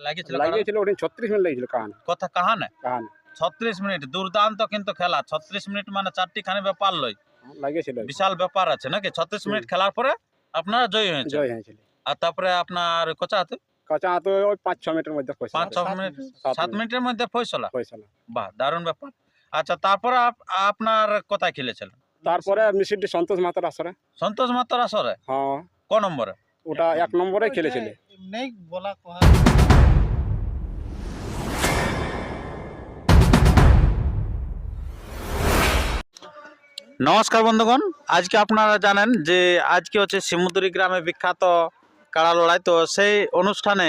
লাগিয়েছিল ওদিন ছত্রিশ মিনিট লেগেছিল কাহান। কথা কাহানে? কাহান। ছত্রিশ মিনিট দুর্দান্ত কিন্তু খেলা। ছত্রিশ মিনিট মানে চারটি খানি ব্যাপার লই। লাগিয়েছিল। বিশাল ব্যাপার আছে নাকি? ছত্রিশ মিনিট খেলার পরে আপনারা জয়ী হয়েছে জয় হয়েছিল। আর তারপরে আপনার কোচা হাতে কাঁচা তো ওই পাঁচ ছ মিনিটের মধ্যে পাঁচ ছ মিনিট সাত মিনিটের মধ্যে ফয়সলা বাহ দারুণ ব্যাপার। আচ্ছা তারপরে আপ- আপনার কোথায় খেলেছিলেন? তারপরে সন্তোষ মাতার আসরে। সন্তোষ মাতার আসরে? হ্যাঁ। ক নম্বরে? ওটা এক নম্বরে খেলেছিল। নমস্কার বন্ধুগণ আজকে আপনারা জানেন যে আজকে হচ্ছে সিমুদ্রি গ্রামে বিখ্যাত কাড়া লড়াই। তো সেই অনুষ্ঠানে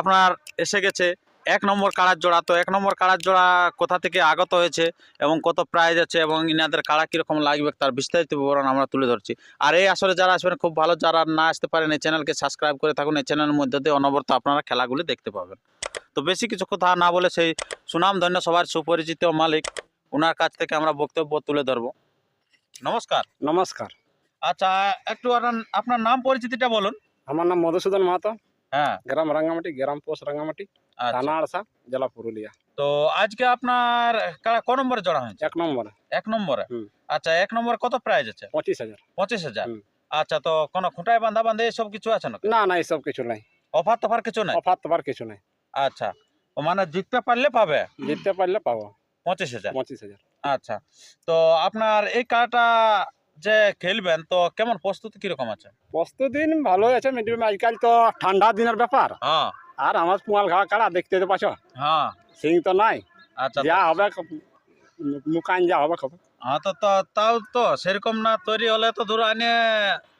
আপনার এসে গেছে এক নম্বর কাড়ার জোড়া। তো এক নম্বর কাড়ার জোড়া কোথা থেকে আগত হয়েছে এবং কত প্রাইজ আছে এবং ইনাদের কাড়া কীরকম লাগবে তার বিস্তারিত বিবরণ আমরা তুলে ধরছি। আর এই আসলে যারা আসবেন খুব ভালো যারা না আসতে পারেন এই চ্যানেলকে সাবস্ক্রাইব করে থাকুন। এই চ্যানেলের মধ্যে দিয়ে অনবরত আপনারা খেলাগুলি দেখতে পাবেন। তো বেশি কিছু কথা না বলে সেই সুনাম ধন্য সবার সুপরিচিত মালিক ওনার কাছ থেকে আমরা বক্তব্য তুলে ধরবো। নমস্কার। নমস্কার। আচ্ছা একটু আপনার- আপনার নাম পরিচিতিটা বলুন। আমার নাম মধুসূদন মাহাতো। হ্যাঁ। গ্রাম রাঙ্গামাটি গ্রাম পোস্ট রাঙ্গামাটি আচ্ছা। থানা আড়সা জেলা পুরুলিয়া। তো আজকে আপনার ক নম্বরে জড়া হয়েছে? এক নম্বরে। এক নম্বরে? আচ্ছা এক নম্বরে কত প্রাইজ আছে? পঁচিশ হাজার। পঁচিশ হাজার? আচ্ছা তো কোনো খুঁটায় বান্ধা বান্ধে এসব কিছু আছে না না না এসব কিছু নাই। অফার তফার কিছু নাই? অফার তফার কিছু নাই। আচ্ছা ও মানে জিততে পারলে পাবে? জিততে পারলে পাবো। পঁচিশ হাজার? পঁচিশ হাজার। আচ্ছা তো আপনার এই কাটা যে খেলবেন তো কেমন প্রস্তুতি কীরকম আছে? প্রস্তুতি ভালোই আছে মিডিয়াম আজকাল তো ঠান্ডা দিনের ব্যাপার। হ্যাঁ। আর আমার পুয়াল ঘা কাড়া দেখতে তো পাচ্ছ? হ্যাঁ। সিং তো নাই। আচ্ছা যা হবে মুকান যা হবে খবর। হ্যাঁ তো তো- তাও তো সেরকম না তৈরি হলে তো ধরো আনে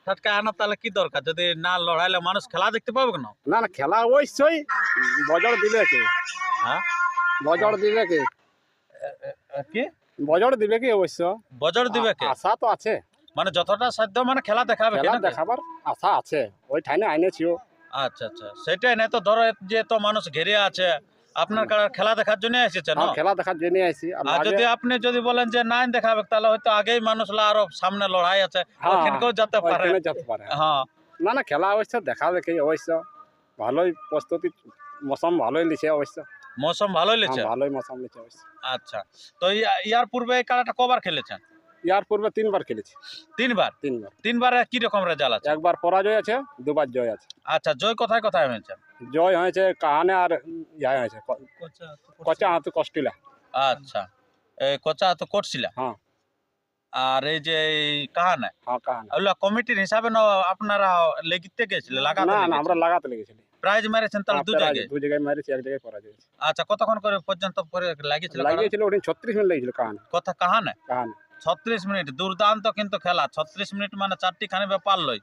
টাটকা আনা তাহলে কি দরকার? যদি না লড়াইলে মানুষ খেলা দেখতে পাবে না না না খেলা অবশ্যই বজর দিবে কি? হ্যাঁ? বজর দিবে কি? কি? বজর দিবে কি অবশ্য? বজর দিবে কে? আশা তো আছে। মানে যতটা সাধ্য মানে খেলা দেখাবে খেলা? দেখাবার আশা আছে। ওই ঠাইনে আইনেছিও। আচ্ছা আচ্ছা। সেটাই না তো ধরো যে তো মানুষ ঘিরে আছে আপনার খেলা দেখার জন্য এসেছে না? খেলা দেখার জন্য আইছি। আর যদি আপনি যদি বলেন যে নাই দেখাবে তাহলে হয়তো আগেই মানুষরা আরও সামনে লড়াই আছে হ্যাঁ, ওখানকেও যেতে পারে। যেতে পারে। হ্যাঁ। না না খেলা অবশ্য দেখা দেখি অবশ্য ভালোই প্রস্তুতি মৌসুম ভালোই লিছে অবশ্য। মৌসুম ভালোই লেছে? হ্যাঁ, ভালোই মৌসুম লিছে অবশ্য। আচ্ছা। তো ইয়ার পূর্বে এই খেলাটা কবার খেলেছেন? ইয়ার পূর্বে তিনবার খেলেছি। তিনবার? তিনবার। তিনবারে কি রকম রেজাল্ট আছে? একবার পরাজয় আছে দুবার জয় আছে। আচ্ছা জয় কোথায় কোথায় হয়েছে? জয় হয়েছে কাহানে আর ইয়া হয়েছে কচা হাতে কষ্টিলা। আচ্ছা এই কোচা তো করছিল হ্যাঁ। আর এই যে কাহানে? হ্যাঁ কাহানে। ওগুলা কমিটির হিসাবে না আপনারা লেগিতে গেছিলে লাগাতে না না আমরা লাগাতে লেগেছিলি। প্রাইজ মেরেছেন তাহলে দু জায়গায়? দু জায়গায় মারিছি এক জায়গায় পরাজয় আচ্ছা কতক্ষণ করে পর্যন্ত পরে লাগিয়েছিল? লাগিয়েছিল ওদিন ছত্রিশ মিনিট লেগেছিল কাহানে। কথা কাহানে? কাহানে। ছত্রিশ মিনিট দুর্দান্ত কিন্তু খেলা। ছত্রিশ মিনিট মানে চারটি খানি ব্যাপার লই।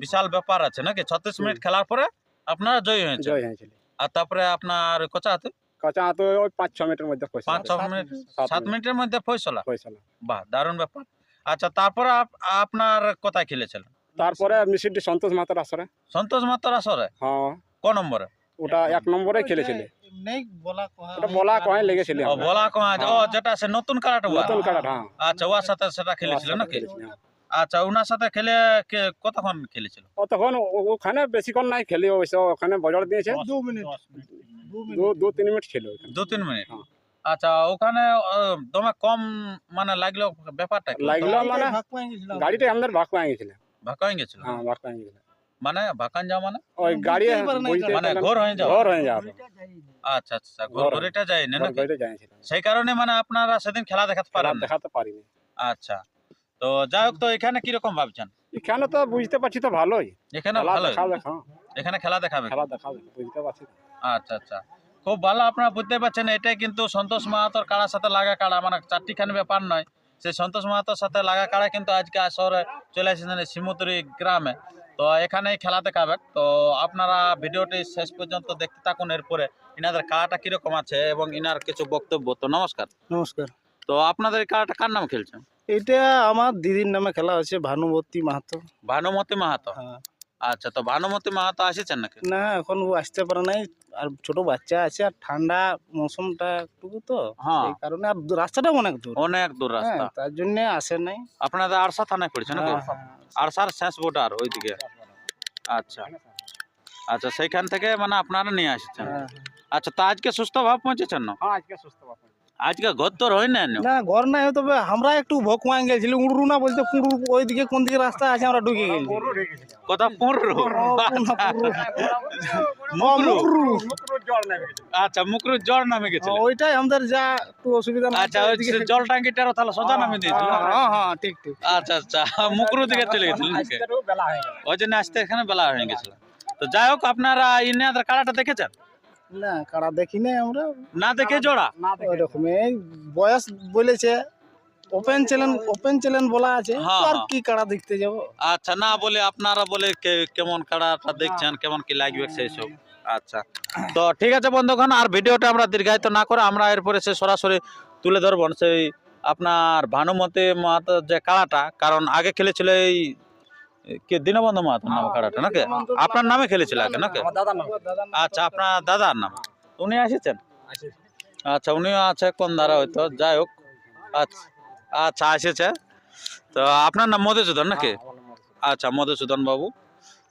বিশাল ব্যাপার আছে নাকি? ছত্রিশ মিনিট খেলার পরে আপনারা জয়ী হয়েছে আর তারপরে আপনার কোচা হাতে কাঁচা হাতে ওই পাঁচ ছ মিনিটের মধ্যে পাঁচ ছ মিনিট সাত মিনিটের মধ্যে ফয়সলা বাহ দারুণ ব্যাপার। আচ্ছা তারপরে আপ- আপনার কোথায় খেলেছিলেন? তারপরে মিষ্টি সন্তোষ মাতার আসরে। সন্তোষ মাত্র আসরে? হ্যাঁ। ক নম্বরে? ওটা এক নম্বরে খেলেছিল। বলা বলা ও হ্যাঁ। যেটা সে নতুন নতুন হ্যাঁ। আচ্ছা, সাথে সেটা হ্যাঁ। আচ্ছা ওনার সাথে খেলে কতক্ষণ খেলেছিল? ওখানে বেশিক্ষণ নাই অবশ্য। ওখানে দিয়েছে। দু দু তিন মিনিট দু তিন মিনিট। আচ্ছা ওখানে তোমার কম মানে লাগল ব্যাপারটা লাগল মানে গাড়িটা আমাদের ভাগ পায়ে গেছিল। ভাগ পায়ে গেছিল? হ্যাঁ ভাগ গেছিল। মানে ভাকান যাও মানে? ওই গাড়ি মানে ঘোর হয়ে যাও ঘর হয়ে যাবে আচ্ছা আচ্ছা ঘোর হয়ে- যায় না ঘর সেই কারণে মানে আপনারা সেদিন খেলা দেখাতে পারেন দেখাতে পারিনি। আচ্ছা তো যাই হোক তো এখানে কীরকম ভাবছেন? এখানে তো বুঝতে পারছি তো ভালোই। এখানে ভালো এখানে খেলা দেখাবে? খেলা দেখা বুঝতে পারছি আচ্ছা আচ্ছা খুব ভালো আপনারা বুঝতে পারছেন এটাই কিন্তু সন্তোষ মাহাতোর কাড়ার সাথে লাগা কাড়া মানে চারটিখানি ব্যাপার নয়। সেই সন্তোষ মাহাতোর সাথে লাগা কাড়া কিন্তু আজকে শহরে চলে এসেছেন শিমুতুরি গ্রামে। তো এখানেই খেলা দেখাবে তো আপনারা ভিডিওটি শেষ পর্যন্ত দেখতে থাকুন এরপরে ইনাদের কাটা কীরকম আছে এবং ইনার কিছু বক্তব্য। তো নমস্কার। নমস্কার। তো আপনাদের কাটা কার নাম খেলছেন? এটা আমার দিদির নামে খেলা হয়েছে ভানুমতী মাহাতো। ভানুমতি মাহাতো। হ্যাঁ। আচ্ছা তো ভানুমতি মাহাতো আসেছেন নাকি? না এখন ও আসতে পারে নাই। আর ছোট বাচ্চা আছে আর ঠান্ডা মৌসুমটা একটু তো হ্যাঁ। এই কারণে আর রাস্তাটা অনেক দূর। অনেক দূর হ্যাঁ রাস্তা। তার জন্য আসে নাই। আপনাদের আরসা থানায় পড়েছে নাকি? হ্যাঁ, হ্যাঁ। আরসার শেষ বোর্ডার ওইদিকে। আচ্ছা। আচ্ছা সেইখান থেকে মানে আপনারা নিয়ে আসছেন। আচ্ছা তো আজকে সুস্থ ভাব পৌঁছেছেন না? আজকে সুস্থ বাপু আজকে ঘর তোর হয় না না ঘর নাই তবে আমরা একটু ভকুয়া গেছিল উড়রু না বলতে পুরু ওইদিকে কোন দিকে রাস্তা আছে আমরা ঢুকে গেছি কথা পনেরো মুকরু জল আচ্ছা মুকরু জ্বর নামে গেছিল ওইটাই আমাদের যা একটু অসুবিধা আচ্ছা ওই যে জল টাঙ্কিটারও তাহলে সোজা নামে দিয়েছিল হ্যাঁ হ্যাঁ ঠিক ঠিক আচ্ছা আচ্ছা মুকরু দিকে চলে গেছিল হয়ে ওই জন্য আসতে এখানে বেলা হয়ে গেছিল তো যাই হোক আপনারা ইনাদের কাড়াটা দেখেছেন না কারা দেখি নাই আমরা? না দেখে জোড়া? না ওই রকম এই বয়স বলেছে ওপেন চ্যানেল ওপেন চ্যানেল বলা আছে হ্যাঁ, আর হ্যাঁ। কি কারা দেখতে যাব? আচ্ছা না বলে আপনারা বলে কেমন কাড়াটা দেখছেন কেমন কি লাগবে সেই সব? আচ্ছা তো ঠিক আছে বন্ধুগণ আর ভিডিওটা আমরা দীর্ঘায়িত না করে আমরা এরপরে সে সরাসরি তুলে ধরবো। সেই আপনার ভানুমতি মাহাতো যে কাড়াটা কারণ আগে খেলেছিল এই কে দীনবন্ধু মাহাতো নাম কাড়াটা নাকি? আপনার নামে খেলেছিল আগে নাকি? আচ্ছা আপনার দাদার নাম? উনি এসেছেন? আচ্ছা উনিও আছে কোন ধারা হয়তো যাই হোক। আচ্ছা আচ্ছা এসেছে। তো আপনার নাম মধুসূদন নাকি? আচ্ছা মধুসূদন বাবু।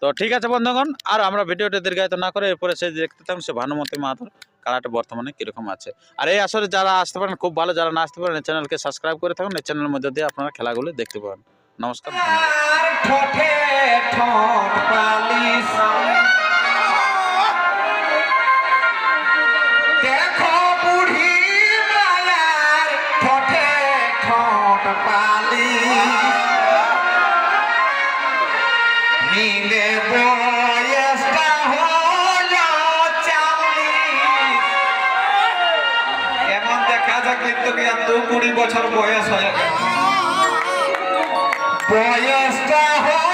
তো ঠিক আছে বন্ধুগণ আর আমরা ভিডিওটা দীর্ঘায়িত না করে এরপরে সে দেখতে থাকুন সে ভানুমতি মাহাতোর কারাটা বর্তমানে কীরকম আছে। আর এই আসরে যারা আসতে পারেন খুব ভালো যারা না আসতে পারেন চ্যানেলকে সাবস্ক্রাইব করে থাকুন এই চ্যানেলের মধ্যে দিয়ে আপনারা খেলাগুলো দেখতে পাবেন। নমস্কার ধন্যবাদ। ঠোঁটে ঠোঁট পালিশ। দেখো বুড়ি মায়ার ঠোঁটে ঠোঁট পালিশ। নীলে বয়সটা হলো এমন দেখা যাক কিন্তু কুড়ি বছর বয়স হয়ে গেল। বয়সটা হলো